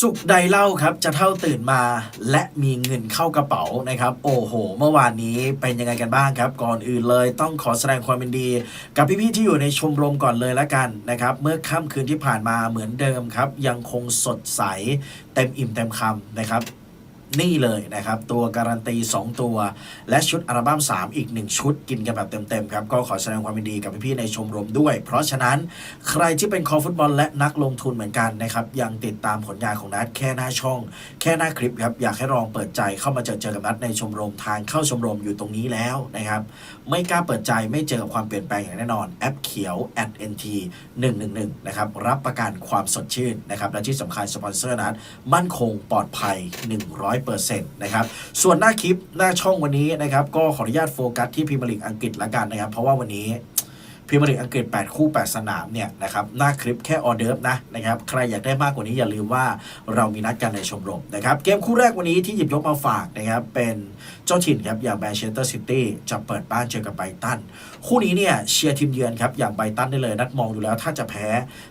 สุขใดเล่าครับจะเท่าตื่นมาและมีเงินเข้ากระเป๋านะครับ โอ้โห เมื่อวานนี้เป็นยังไงกันบ้างครับ ก่อนอื่นเลยต้องขอแสดงความเป็นดี กับพี่ๆที่อยู่ในชมรมก่อนเลยละกันนะครับ เมื่อค่ำคืนที่ผ่านมาเหมือนเดิมครับ ยังคงสดใสเต็มอิ่มเต็มคำนะครับ นี่เลยนะครับ ตัวการันตี 2 ตัว และชุดอัลบั้ม 3 อีก 1 ชุดกินกันแบบเต็มๆครับ ก็ขอแสดงความยินดีกับพี่ๆในชมรมด้วย เพราะฉะนั้นใครที่เป็นคอฟุตบอลและนักลงทุนเหมือนกันนะครับ ยังติดตามผลงานของนัดแค่หน้าช่อง แค่หน้าคลิปครับ อยากให้ลองเปิดใจเข้ามาเจอเจอกับนัดในชมรมทางเข้าชมรมอยู่ตรงนี้แล้วนะครับไม่กล้าเปิดใจไม่เจอกับความเปลี่ยนแปลงอย่างแน่นอนแอปเขียว at nt 111นะครับรับประกันความสดชื่นนะครับและที่สำคัญสปอนเซอร์นั้นมั่นคงปลอดภัย100นะครับส่วนหน้าคลิปหน้าช่องวันนี้นะครับก็ขออนุญาตโฟกัสที่พรีเมียร์ลิกอังกฤษละกันนะครับ เพราะว่าวันนี้ พรีเมียร์ลีกอังกฤษ 8 คู่ 8 สนามเนี่ยนะครับหน้าคลิปแค่ออเดิร์ฟนะนะครับใครอยากได้มากกว่านี้อย่าลืมว่าเรามีนัดกันในชมรมนะครับเกมคู่แรกวันนี้ที่หยิบยกมาฝากนะครับเป็นเจ้าถิ่นครับอย่างแมนเชสเตอร์ซิตี้จะเปิดบ้านเจอกับไบตันคู่นี้เนี่ยเชียร์ทีมเยือนครับอย่างไบตันได้เลยนัดมองดูแล้วถ้าจะแพ้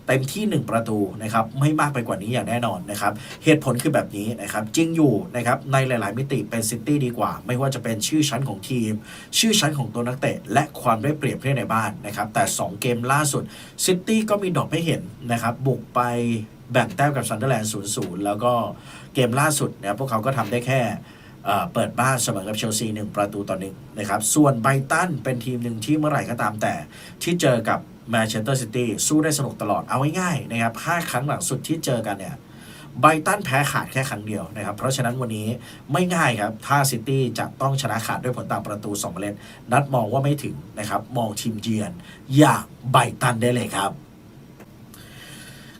เต็มที่ 1 ประตูนะครับไม่มากไปกว่านี้อย่างแน่นอนนะครับเหตุผลคือแบบนี้นะครับจริงอยู่นะครับในหลาย ๆ มิติเป็นซิตี้ดีกว่า ไม่ว่าจะเป็นชื่อชั้นของทีม ชื่อชั้นของตัวนักเตะและความได้เปรียบเล่นในบ้านนะครับแต่ 2 เกมล่าสุดซิตี้ก็มีดอปให้เห็นนะครับ บุกไปแบ่งแต้มกับซันเดอร์แลนด์0-0แล้วก็เกมล่าสุดเนี่ยพวกเขาก็ทำได้แค่เปิดบ้านเสมอกับเชลซีหนึ่งประตูต่อหนึ่งนะครับ ส่วนไบตันเป็นทีมหนึ่งที่เมื่อไหร่ก็ตามแต่ ที่เจอกับแมนเชสเตอร์ซิตี้สู้ได้สนุกตลอดเอาง่ายๆนะครับห้าครั้งหลังสุดที่เจอกันเนี่ย ไบตันแพ้ขาดแค่ครั้งเดียวนะครับ เพราะฉะนั้นวันนี้ไม่ง่ายครับ ถ้าซิตี้จะต้องชนะขาดด้วยผลต่างประตู2เล็นนัดมองว่าไม่ถึงนะครับ มองทีมเยือนอย่างไบตันได้เลยครับ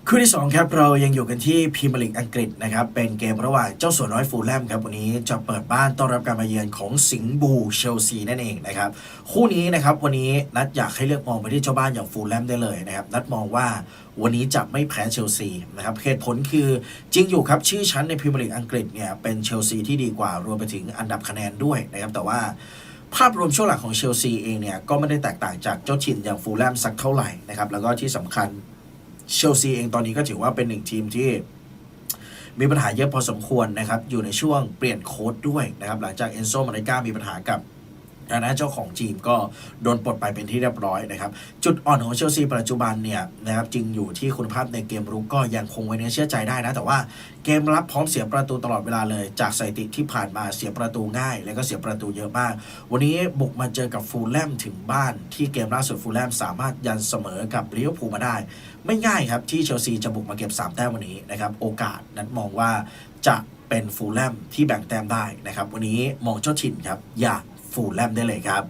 คู่ที่ 2 ครับ เรายังอยู่กันที่พรีเมียร์ลีกอังกฤษนะครับ เป็นเกมระหว่างเจ้าสัวน้อยฟูลแลมครับ วันนี้จะเปิดบ้านต้อนรับการมาเยือนของสิงห์บูเชลซีนั่นเองนะครับ คู่นี้นะครับวันนี้นัดอยากให้เลือกมองไปที่เจ้าบ้านอย่างฟูลแลมได้เลยนะครับ นัดมองว่าวันนี้จะไม่แพ้เชลซีนะครับเหตุผลคือจริงอยู่ครับ ชื่อชั้นในพรีเมียร์ลีกอังกฤษเนี่ยเป็นเชลซีที่ดีกว่ารวมไปถึงอันดับคะแนนด้วยนะครับแต่ว่าภาพรวมช่วงหลังของเชลซีเองเนี่ยก็ไม่ได้แตกต่างจากเจ้าถิ่นอย่างฟูลแลมสักเท่าไหร่นะครับแล้วก็ที่สำคัญ เชลซีเองตอนนี้ก็ถือว่าเป็นหนึ่งทีมที่มีปัญหาเยอะพอสมควรนะครับ อยู่ในช่วงเปลี่ยนโค้ดด้วยนะครับ หลังจากเอนโซมาริก้ามีปัญหากับ ทางด้นเจ้าของทีมก็โดนปลดไปเป็นที่เรียบร้อยนะครับ จุดอ่อนของเชลซีปัจจุบันเนี่ยนะครับจริงอยู่ที่คุณภาพในเกมรุกก็ยังคงไว้เนื้อเชื่อใจได้นะ แต่ว่าเกมรับพร้อมเสียประตูตลอดเวลาเลย จากสถิติที่ผ่านมาเสียประตูง่าย แล้วก็เสียประตูเยอะมาก วันนี้บุกมาเจอกับฟูลแลมถึงบ้านที่เกมล่าสุดฟูลแลมสามารถยันเสมอกับลิเวอร์พูมาได้ ไม่ง่ายครับที่เชลซีจะบุกมาเก็บ3แต้มวันนี้นะครับโอกาสนั้นมองว่าจะเป็นฟูลแลมที่แบ่งแต้มได้นะครับวันนี้มองเจ้าถิ่นครับอย่า ฟูลแลมได้เลยครับ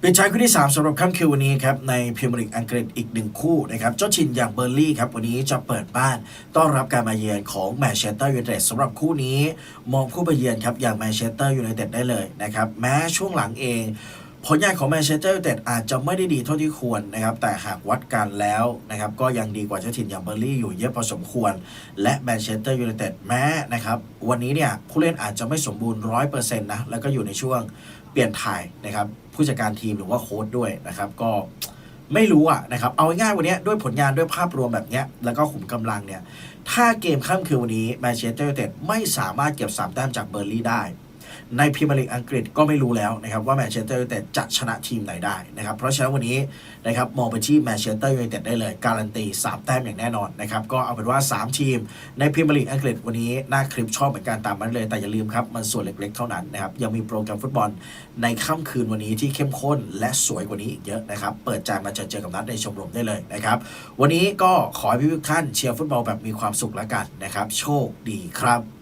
เป็นชายคู่ที่ 3สำหรับค่ำคืนวันนี้ครับในพรีเมียร์ลีกอังกฤษอีกหนึ่งคู่นะครับเจ้าชินอย่างเบอร์ลี่ครับวันนี้จะเปิดบ้านต้อนรับการมาเยือนของแมนเชสเตอร์ยูไนเต็ดสำหรับคู่นี้ มองคู่ไปเยือนครับอย่างแมนเชสเตอร์ยูไนเต็ดได้เลยนะครับแม้ช่วงหลังเอง ผลงานของแมนเชสเตอร์ยูไนเต็ดอาจจะไม่ได้ดีเท่าที่ควรนะครับ แต่หากวัดกันแล้วนะครับ ก็ยังดีกว่าเจ้าถิ่นอย่างเบอร์ลี่อยู่เยอะพอสมควร และแมนเชสเตอร์ยูไนเต็ดแม้นะครับ วันนี้เนี่ยผู้เล่นอาจจะไม่สมบูรณ์ร้อยเปอร์เซ็นต์นะ แล้วก็อยู่ในช่วงเปลี่ยนถ่ายนะครับ ผู้จัดการทีมหรือว่าโค้ชด้วยนะครับ ก็ไม่รู้อะนะครับ เอาง่ายวันนี้ด้วยผลงานด้วยภาพรวมแบบเนี้ยแล้วก็ขุมกำลังเนี่ย ถ้าเกมค่ำคืนวันนี้แมนเชสเตอร์ยูไนเต็ดไม่สามารถเก็บ3แต้มจากเบอร์ลี่ได้ ในพรีเมียร์ลีกอังกฤษก็ไม่รู้แล้วนะครับว่าแมนเชสเตอร์ยูไนเต็ดจะชนะทีมไหนได้นะครับเพราะฉะนั้นวันนี้นะครับมองไปที่แมนเชสเตอร์ยูไนเต็ดได้เลยการันตี3แต้มอย่างแน่นอนนะครับก็เอาเป็นว่า 3 ทีม ในพรีเมียร์ลีกอังกฤษวันนี้น้าคลิปชอบเหมือนกันตามมันเลย แต่อย่าลืมครับมันส่วนเล็กๆเท่านั้นนะครับยังมีโปรแกรมฟุตบอลในค่ำคืนวันนี้ที่เข้มข้นและสวยกว่านี้อีกเยอะนะครับเปิดใจมาเจอเจอกับนัดในชมรมได้เลยนะครับวันนี้ก็ขอให้พี่ทุกท่านเชียร์ฟุตบอลแบบมีความสุขล้วกันนะครับโชคดีครับ